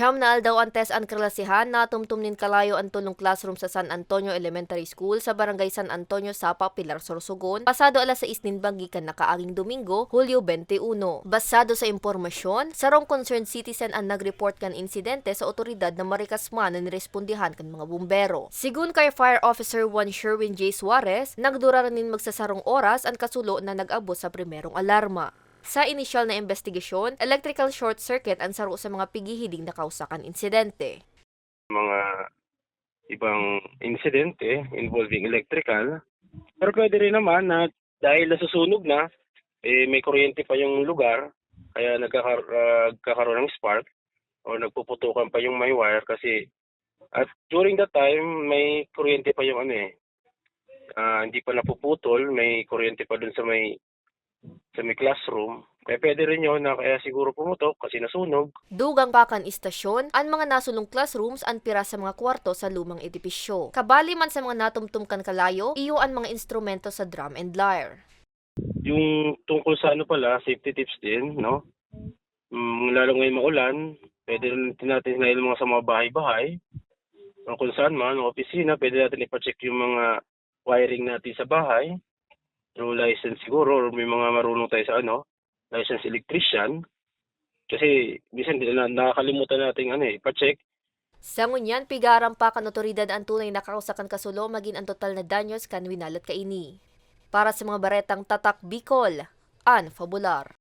Siyam na aldaw antes ang kalasihan na tumtumnin kalayo ang tulong classroom sa San Antonio Elementary School sa Barangay San Antonio, Sapa, Pilar, Sorsogon, pasado alas 6 nin banggikan na kaaging Domingo, Hulyo 21. Basado sa impormasyon, sarong concerned citizen ang nag-report kan insidente sa otoridad na marikasman na nirespondihan kan mga bumbero. Sigun kay Fire Officer 1 Sherwin J. Suarez, nagdura rin magsasarong oras ang kasulo na nag-abot sa primerong alarma. Sa inisyal na investigasyon, electrical short circuit ang saro sa mga pigihiling na kausakan insidente. mga ibang insidente involving electrical. Pero pwede rin naman na dahil nasusunog na, eh, may kuryente pa yung lugar, kaya ah, nagkakaroon ng spark o nagpuputukan pa yung may wire kasi at during that time may kuryente pa yung ano eh ah, hindi pa napuputol may kuryente pa dun sa may sa may classroom kaya pwede rin yun na kaya siguro pumutok kasi nasunog Dugang pakan istasyon, ang mga nasulong classrooms ang pira sa mga kwarto sa lumang edipisyo. Kabali man sa mga natumtumkan kalayo, iyo ang mga instrumento sa drum and lyre. yung tungkol sa ano pala, safety tips din, no? Mm, lalo ngayon maulan, pwede rin natin na mga sa mga bahay-bahay, kung saan man, o opisina, pwede natin ipacheck yung mga wiring natin sa bahay, through license siguro, or may mga marunong tayo sa ano, license electrician, kasi minsan na nakakalimutan natin ano eh, ipacheck, Sa ngunyan, pigaram pa kan otoridad ang tunay na kausakan kasulo maging ang total na danyos kan winalat kaini. Para sa mga baretang tatak Bicol, An Fabular.